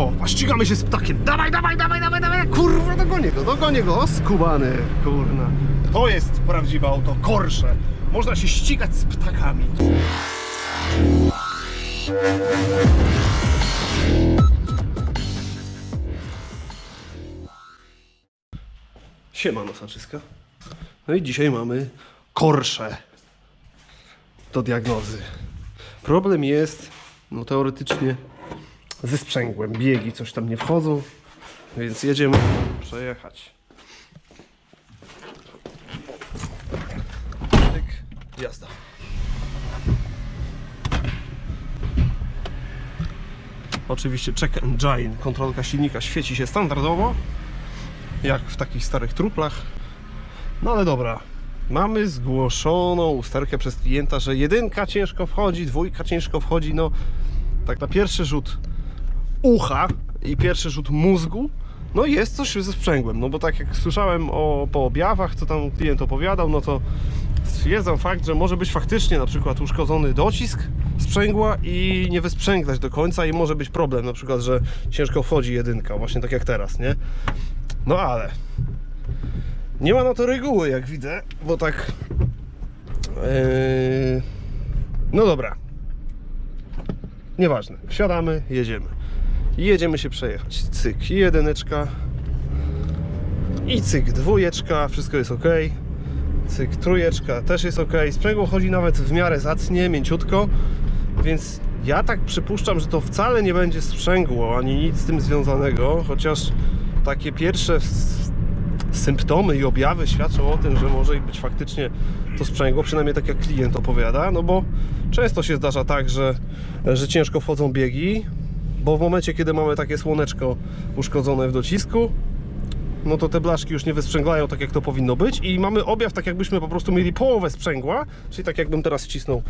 O, a ścigamy się z ptakiem. Dawaj, dawaj, dawaj, dawaj, dawaj. Kurwa, dogonię go, dogonię go. O, skubany, kurna. To jest prawdziwe auto, Korsze. Można się ścigać z ptakami. Siema, nosaczyska. No i dzisiaj mamy Korsze do diagnozy. Problem jest, no teoretycznie, ze sprzęgłem. Biegi coś tam nie wchodzą, więc jedziemy przejechać. Tyk, jazda. Oczywiście check engine, kontrolka silnika świeci się standardowo, jak w takich starych truplach. No ale dobra, mamy zgłoszoną usterkę przez klienta, że jedynka ciężko wchodzi, dwójka ciężko wchodzi, no tak na pierwszy rzut ucha i pierwszy rzut mózgu, no jest coś ze sprzęgłem, no bo tak jak słyszałem o, po objawach, co tam klient opowiadał, no to stwierdzam fakt, że może być faktycznie na przykład uszkodzony docisk sprzęgła i nie wysprzęglać do końca i może być problem na przykład, że ciężko wchodzi jedynka, właśnie tak jak teraz, nie? No ale nie ma na to reguły, jak widzę, bo tak. Yy... No dobra. Nieważne. Wsiadamy, jedziemy. I jedziemy się przejechać. Cyk, jedyneczka. I cyk, dwójeczka, wszystko jest ok. Cyk, trójeczka też jest ok. Sprzęgło chodzi nawet w miarę zacnie, mięciutko, więc ja tak przypuszczam, że to wcale nie będzie sprzęgło ani nic z tym związanego, chociaż takie pierwsze symptomy i objawy świadczą o tym, że może być faktycznie to sprzęgło, przynajmniej tak jak klient opowiada, no bo często się zdarza tak, że, że ciężko wchodzą biegi, bo w momencie, kiedy mamy takie słoneczko uszkodzone w docisku, no to te blaszki już nie wysprzęglają tak jak to powinno być i mamy objaw tak jakbyśmy po prostu mieli połowę sprzęgła, czyli tak jakbym teraz wcisnął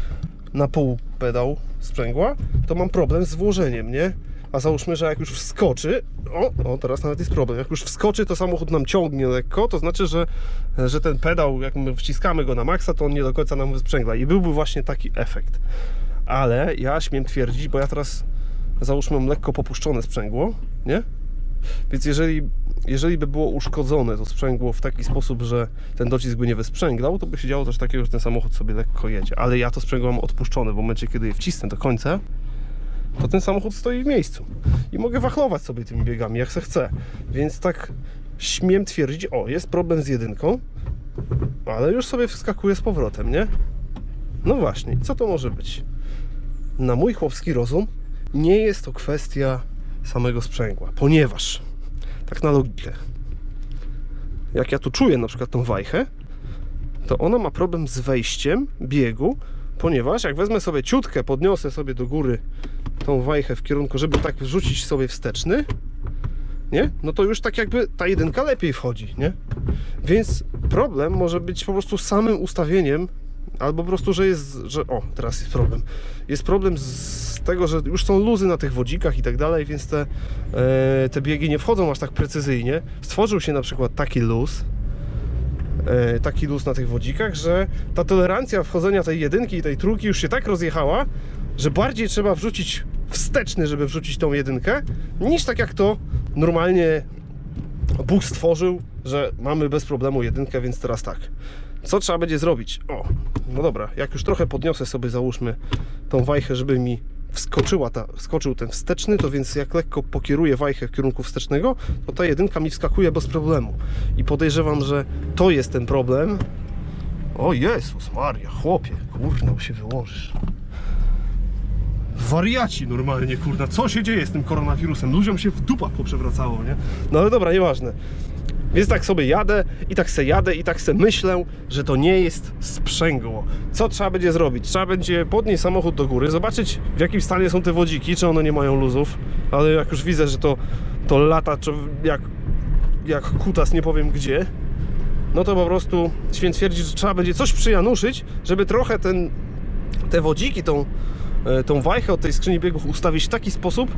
na pół pedał sprzęgła, to mam problem z włożeniem, nie? A załóżmy, że jak już wskoczy, o, o teraz nawet jest problem, jak już wskoczy, to samochód nam ciągnie lekko, to znaczy, że, że ten pedał, jak my wciskamy go na maksa, to on nie do końca nam wysprzęgla i byłby właśnie taki efekt. Ale ja śmiem twierdzić, bo ja teraz załóżmy mam lekko popuszczone sprzęgło, nie? Więc jeżeli, jeżeli by było uszkodzone to sprzęgło w taki sposób, że ten docisk by nie wysprzęglał, to by się działo coś takiego, że ten samochód sobie lekko jedzie. Ale ja to sprzęgło mam odpuszczone w momencie, kiedy je wcisnę do końca, to ten samochód stoi w miejscu. I mogę wachlować sobie tymi biegami, jak se chcę. Więc tak śmiem twierdzić, o, jest problem z jedynką, ale już sobie wskakuje z powrotem, nie? No właśnie, co to może być? Na mój chłopski rozum nie jest to kwestia samego sprzęgła, ponieważ tak na logikę, jak ja tu czuję na przykład tą wajchę, to ona ma problem z wejściem biegu, ponieważ jak wezmę sobie ciutkę, podniosę sobie do góry tą wajchę w kierunku, żeby tak wrzucić sobie wsteczny, nie? No to już tak jakby ta jedynka lepiej wchodzi, nie? Więc problem może być po prostu samym ustawieniem, albo po prostu, że jest, że o, teraz jest problem. Jest problem z tego, że już są luzy na tych wodzikach i tak dalej, więc te, e, te biegi nie wchodzą aż tak precyzyjnie. Stworzył się na przykład taki luz, e, taki luz na tych wodzikach, że ta tolerancja wchodzenia tej jedynki i tej trójki już się tak rozjechała, że bardziej trzeba wrzucić wsteczny, żeby wrzucić tą jedynkę, niż tak jak to normalnie Bóg stworzył, że mamy bez problemu jedynkę, więc teraz tak. Co trzeba będzie zrobić? O, no dobra, jak już trochę podniosę sobie, załóżmy, tą wajchę, żeby mi wskoczyła ta, wskoczył ten wsteczny, to więc jak lekko pokieruję wajchę w kierunku wstecznego, to ta jedynka mi wskakuje bez problemu. I podejrzewam, że to jest ten problem. O Jezus Maria, chłopie, kurna, się wyłożysz. Wariaci normalnie, kurna, co się dzieje z tym koronawirusem? Ludziom się w dupach poprzewracało, nie? No ale dobra, nieważne. Więc tak sobie jadę i tak se jadę i tak se myślę, że to nie jest sprzęgło. Co trzeba będzie zrobić? Trzeba będzie podnieść samochód do góry, zobaczyć w jakim stanie są te wodziki, czy one nie mają luzów, ale jak już widzę, że to, to lata jak, jak kutas, nie powiem gdzie, no to po prostu święt twierdzi, że trzeba będzie coś przyjanuszyć, żeby trochę ten, te wodziki, tą, tą wajchę od tej skrzyni biegów ustawić w taki sposób,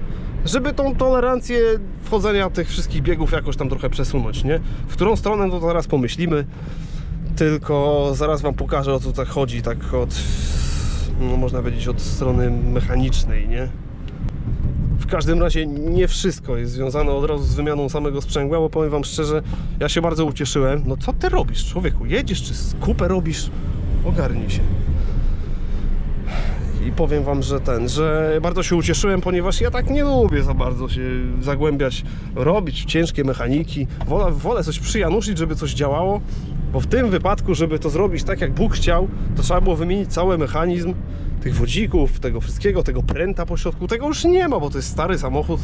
żeby tą tolerancję wchodzenia tych wszystkich biegów jakoś tam trochę przesunąć, nie? W którą stronę to zaraz pomyślimy, tylko zaraz Wam pokażę o co tak chodzi, tak od, no można powiedzieć od strony mechanicznej, nie? W każdym razie nie wszystko jest związane od razu z wymianą samego sprzęgła, bo powiem wam szczerze, ja się bardzo ucieszyłem. No co ty robisz, człowieku? Jedziesz czy kupę robisz? Ogarnij się. Powiem wam, że ten, że bardzo się ucieszyłem, ponieważ ja tak nie lubię za bardzo się zagłębiać, robić ciężkie mechaniki. Wolę, wolę coś przyjanuszyć, żeby coś działało, bo w tym wypadku, żeby to zrobić tak jak Bóg chciał, to trzeba było wymienić cały mechanizm tych wodzików, tego wszystkiego, tego pręta po środku. Tego już nie ma, bo to jest stary samochód,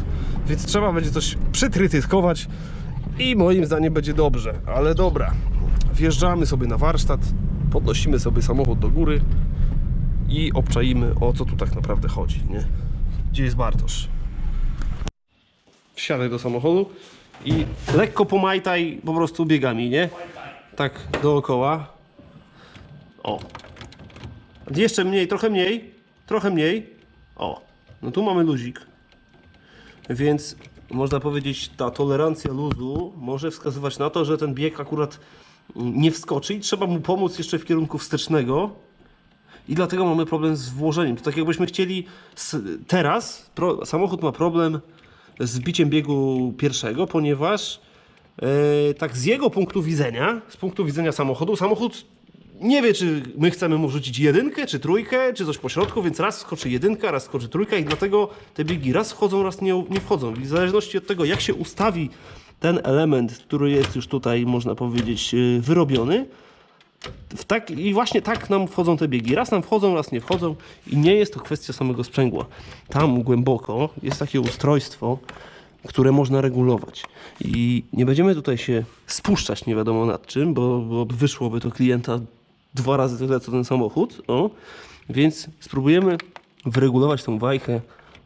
więc trzeba będzie coś przytrytytkować i moim zdaniem będzie dobrze. Ale dobra, wjeżdżamy sobie na warsztat, podnosimy sobie samochód do góry i obczaimy o co tu tak naprawdę chodzi, nie? Gdzie jest Bartosz? Wsiadaj do samochodu i lekko pomajtaj po prostu biegami, nie? Tak dookoła. O. Jeszcze mniej, trochę mniej, trochę mniej. O. No tu mamy luzik. Więc można powiedzieć, ta tolerancja luzu może wskazywać na to, że ten bieg akurat nie wskoczy i trzeba mu pomóc jeszcze w kierunku wstecznego. I dlatego mamy problem z włożeniem. To tak jakbyśmy chcieli teraz, pro, samochód ma problem z biciem biegu pierwszego, ponieważ e, tak z jego punktu widzenia, z punktu widzenia samochodu, samochód nie wie, czy my chcemy mu wrzucić jedynkę, czy trójkę, czy coś po środku, więc raz skoczy jedynka, raz skoczy trójka i dlatego te biegi raz wchodzą, raz nie, nie wchodzą. I w zależności od tego, jak się ustawi ten element, który jest już tutaj, można powiedzieć, e, wyrobiony, w tak, I właśnie tak nam wchodzą te biegi. Raz nam wchodzą, raz nie wchodzą i nie jest to kwestia samego sprzęgła. Tam głęboko jest takie ustrojstwo, które można regulować. I nie będziemy tutaj się spuszczać nie wiadomo nad czym, bo, bo wyszłoby to klienta dwa razy tyle co ten samochód. O. Więc spróbujemy wyregulować tą wajchę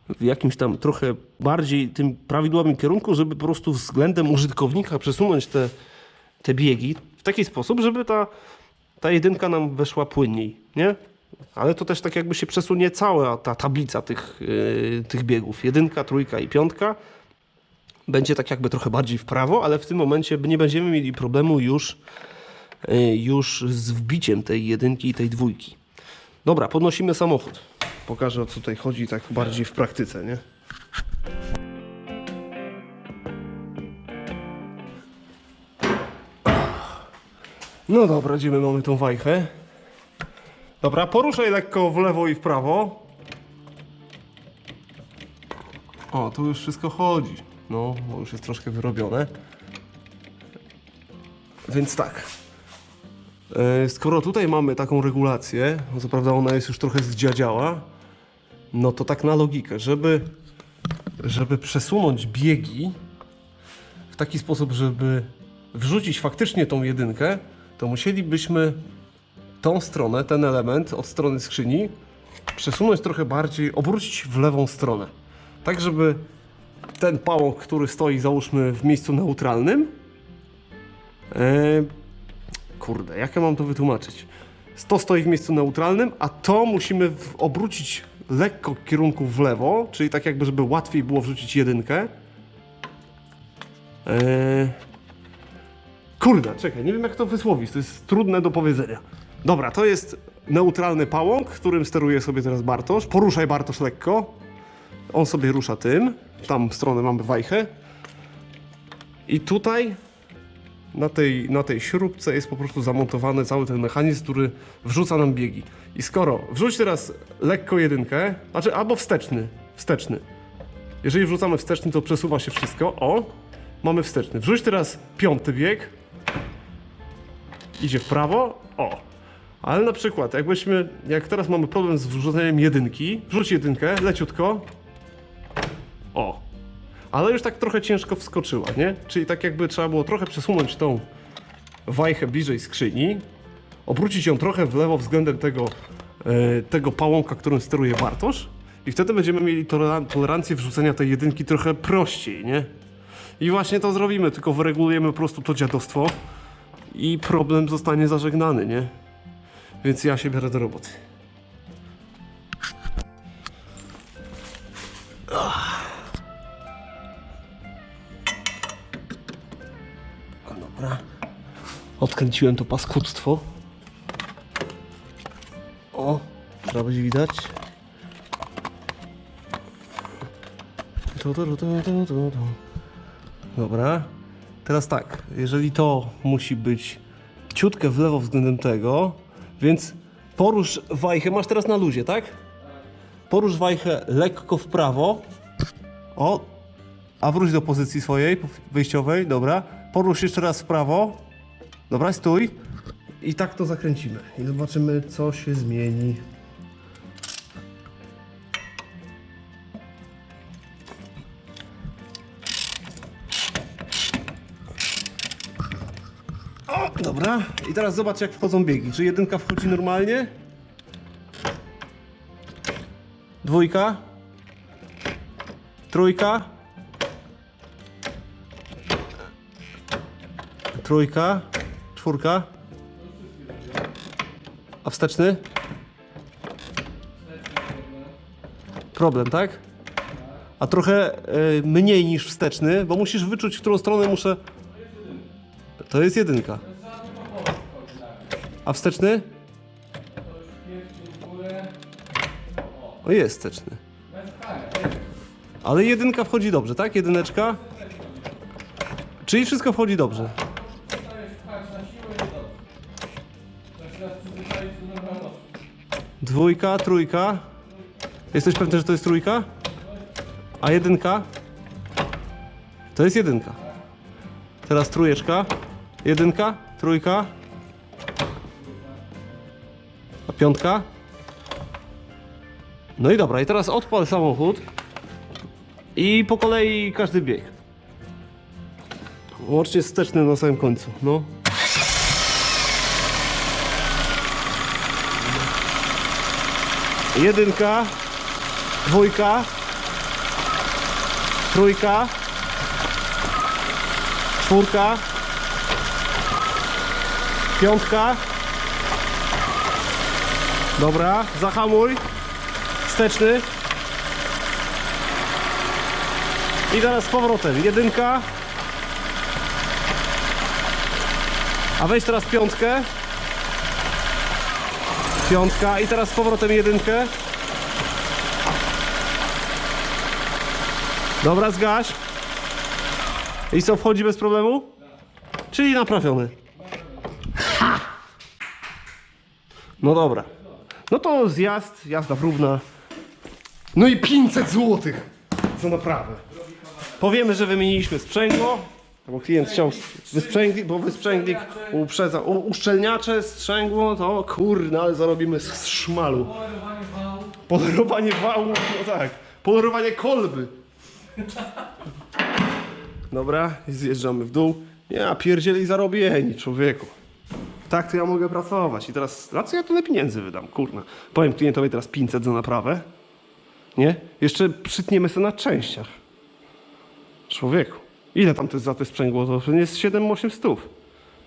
w jakimś tam trochę bardziej tym prawidłowym kierunku, żeby po prostu względem użytkownika przesunąć te, te biegi w taki sposób, żeby ta, ta jedynka nam weszła płynniej, nie? Ale to też tak jakby się przesunie cała ta tablica tych, yy, tych biegów. Jedynka, trójka i piątka będzie tak jakby trochę bardziej w prawo, ale w tym momencie nie będziemy mieli problemu już, yy, już z wbiciem tej jedynki i tej dwójki. Dobra, podnosimy samochód. Pokażę o co tutaj chodzi tak bardziej w praktyce, nie? No dobra, gdzie my mamy tą wajchę? Dobra, poruszaj lekko w lewo i w prawo. O, tu już wszystko chodzi. No, bo już jest troszkę wyrobione. Więc tak. E, Skoro tutaj mamy taką regulację, no co prawda ona jest już trochę zdziadziała, no to tak na logikę, żeby, żeby przesunąć biegi w taki sposób, żeby wrzucić faktycznie tą jedynkę, to musielibyśmy tą stronę, ten element od strony skrzyni przesunąć trochę bardziej, obrócić w lewą stronę. Tak, żeby ten pałąk, który stoi załóżmy w miejscu neutralnym, e, kurde, jak ja mam to wytłumaczyć? To stoi w miejscu neutralnym, a to musimy obrócić lekko kierunku w lewo, czyli tak jakby, żeby łatwiej było wrzucić jedynkę. Eee... Kurde, czekaj, nie wiem jak to wysłowić, to jest trudne do powiedzenia. Dobra, to jest neutralny pałąk, którym steruje sobie teraz Bartosz. Poruszaj Bartosz lekko. On sobie rusza tym. Tam w stronę mamy wajchę. I tutaj na tej, na tej śrubce jest po prostu zamontowany cały ten mechanizm, który wrzuca nam biegi. I skoro wrzuć teraz lekko jedynkę, znaczy albo wsteczny, wsteczny. Jeżeli wrzucamy wsteczny, to przesuwa się wszystko. O, mamy wsteczny. Wrzuć teraz piąty bieg. Idzie w prawo. O. Ale na przykład, jakbyśmy, jak teraz mamy problem z wrzuceniem jedynki, wrzuć jedynkę, leciutko. O. Ale już tak trochę ciężko wskoczyła, nie? Czyli tak jakby trzeba było trochę przesunąć tą wajchę bliżej skrzyni, obrócić ją trochę w lewo względem tego, e, tego pałąka, którym steruje Bartosz i wtedy będziemy mieli toleran- tolerancję wrzucenia tej jedynki trochę prościej, nie? I właśnie to zrobimy, tylko wyregulujemy po prostu to dziadostwo i problem zostanie zażegnany, nie? Więc ja się biorę do roboty. Dobra. Odkręciłem to paskudztwo. O, trzeba będzie widać. Tu. Dobra. Teraz tak, jeżeli to musi być ciutkę w lewo względem tego, więc porusz wajchę, masz teraz na luzie, tak? Porusz wajchę lekko w prawo. O, a wróć do pozycji swojej wyjściowej, dobra. Porusz jeszcze raz w prawo. Dobra, stój. I tak to zakręcimy. I zobaczymy, co się zmieni. I teraz zobacz, jak wchodzą biegi. Czy jedynka wchodzi normalnie? Dwójka? Trójka? Trójka? Czwórka? A wsteczny? Problem, tak? A trochę y, mniej niż wsteczny, bo musisz wyczuć, w którą stronę muszę. To jest jedynka. A wsteczny? O, jest wsteczny. Ale jedynka wchodzi dobrze, tak? Jedyneczka. Czyli wszystko wchodzi dobrze. Dwójka, trójka. Jesteś pewny, że to jest trójka? A jedynka? To jest jedynka. Teraz trójeczka. Jedynka, trójka. Piątka? No i dobra, i teraz odpal samochód. I po kolei każdy bieg. Łącznie z wstecznym na samym końcu, no. Jedynka, dwójka, trójka, czwórka, piątka. Dobra, zahamuj. Wsteczny. I teraz z powrotem. Jedynka. A weź teraz piątkę. Piątka i teraz z powrotem jedynkę. Dobra, zgaś. I co, wchodzi bez problemu? Czyli naprawiony. No dobra. No to zjazd, jazda próbna. No i 500 zł za naprawę. Powiemy, że wymieniliśmy sprzęgło, bo klient chciał wysprzęglik, bo wysprzęglik uprzedza. U, uszczelniacze, sprzęgło, to kurde, ale zarobimy z szmalu. Polerowanie wału, no tak. Polerowanie kolby. Dobra, i zjeżdżamy w dół. Ja pierdzieli zarobieni, człowieku. Tak to ja mogę pracować. I teraz, na co ja tyle pieniędzy wydam? Kurna. Powiem klientowi teraz 500 za naprawę. Nie? Jeszcze przytniemy sobie na częściach. Człowieku. Ile tam to jest za te sprzęgło? To jest 7-8 stów.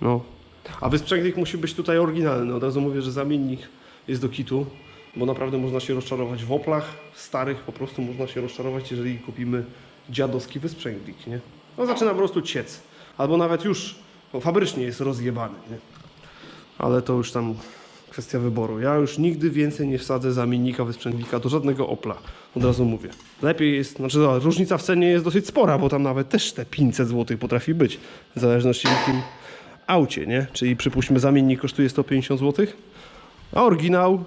No. A wysprzęglik musi być tutaj oryginalny. Od razu mówię, że zamiennik jest do kitu, bo naprawdę można się rozczarować w oplach starych, po prostu można się rozczarować, jeżeli kupimy dziadowski wysprzęglik, nie? No zaczyna po prostu ciec. Albo nawet już fabrycznie jest rozjebany, nie? Ale to już tam kwestia wyboru. Ja już nigdy więcej nie wsadzę zamiennika wysprzęglika do żadnego Opla. Od razu mówię. Lepiej jest, znaczy no, różnica w cenie jest dosyć spora, bo tam nawet też te 500 zł potrafi być. W zależności w jakim aucie, nie? Czyli przypuśćmy zamiennik kosztuje 150 zł, a oryginał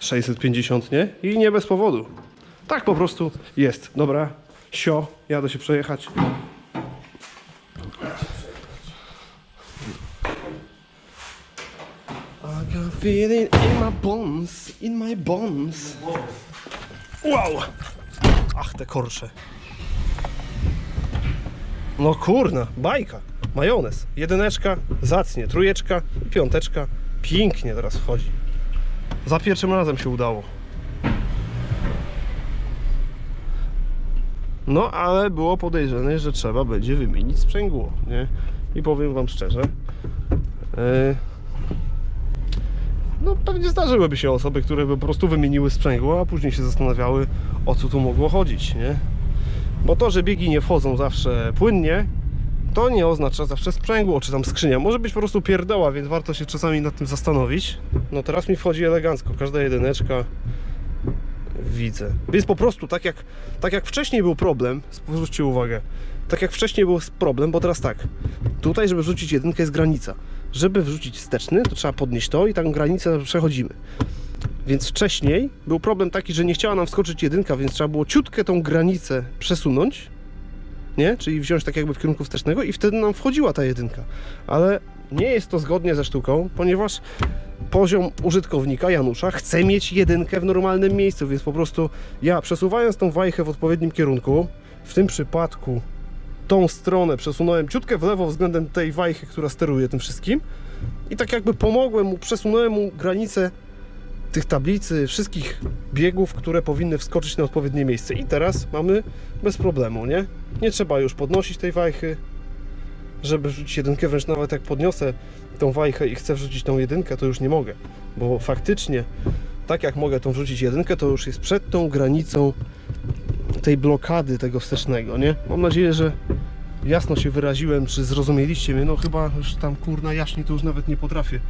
650, nie? I nie bez powodu. Tak po prostu jest. Dobra, sio, jadę się przejechać. I can feel it in my bones, in my bones. Wow! Ach, te korsze. No kurna, bajka. Majonez. Jedyneczka, zacnie. Trójeczka, piąteczka. Pięknie teraz wchodzi. Za pierwszym razem się udało. No, ale było podejrzane, że trzeba będzie wymienić sprzęgło, nie? I powiem wam szczerze, yy, no pewnie zdarzyłyby się osoby, które by po prostu wymieniły sprzęgło, a później się zastanawiały, o co tu mogło chodzić, nie? Bo to, że biegi nie wchodzą zawsze płynnie, to nie oznacza zawsze sprzęgło, czy tam skrzynia. Może być po prostu pierdoła, więc warto się czasami nad tym zastanowić. No teraz mi wchodzi elegancko, każda jedyneczka widzę. Więc po prostu, tak jak, tak jak wcześniej był problem, zwróćcie uwagę, tak jak wcześniej był problem, bo teraz tak, tutaj, żeby wrzucić jedynkę jest granica. Żeby wrzucić wsteczny, to trzeba podnieść to i taką granicę przechodzimy. Więc wcześniej był problem taki, że nie chciała nam wskoczyć jedynka, więc trzeba było ciutkę tą granicę przesunąć, nie? Czyli wziąć tak jakby w kierunku wstecznego i wtedy nam wchodziła ta jedynka. Ale nie jest to zgodnie ze sztuką, ponieważ poziom użytkownika Janusza chce mieć jedynkę w normalnym miejscu, więc po prostu ja przesuwając tą wajchę w odpowiednim kierunku, w tym przypadku tą stronę przesunąłem ciutkę w lewo względem tej wajchy, która steruje tym wszystkim i tak jakby pomogłem mu, przesunąłem mu granicę tych tablicy, wszystkich biegów, które powinny wskoczyć na odpowiednie miejsce. I teraz mamy bez problemu, nie? Nie trzeba już podnosić tej wajchy, żeby wrzucić jedynkę, wręcz nawet jak podniosę tą wajchę i chcę wrzucić tą jedynkę, to już nie mogę, bo faktycznie tak jak mogę tą wrzucić jedynkę, to już jest przed tą granicą tej blokady tego wstecznego, nie? Mam nadzieję, że jasno się wyraziłem, czy zrozumieliście mnie, no chyba już tam kurna jaśniej to już nawet nie potrafię,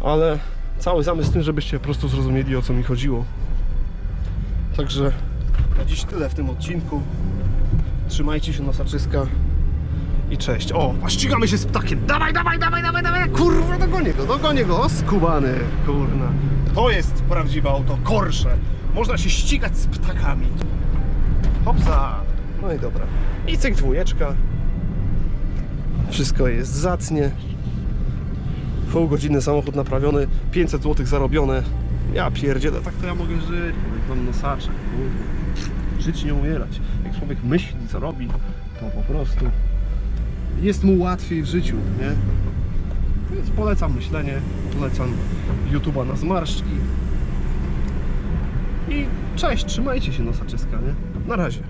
ale cały zamysł tym, żebyście po prostu zrozumieli o co mi chodziło. Także na dziś tyle w tym odcinku. Trzymajcie się nosaczyska i cześć. O, a ścigamy się z ptakiem. Dawaj, dawaj, dawaj, dawaj, dawaj. Kurwa, dogonię go, dogonię go. Skubany, kurna. To jest prawdziwe auto, Porsche. Można się ścigać z ptakami. Hopsa. No i dobra. I cyk dwójeczka. Wszystko jest zacnie. Pół godziny samochód naprawiony, 500 zł zarobione. Ja pierdzielę, tak to ja mogę żyć. Mam nosaczek, kurde. Żyć nie umierać. Jak człowiek myśli, co robi, to po prostu jest mu łatwiej w życiu, nie? Więc polecam myślenie, polecam YouTube'a na zmarszczki. I cześć, trzymajcie się nosaczyska, nie? Na razie.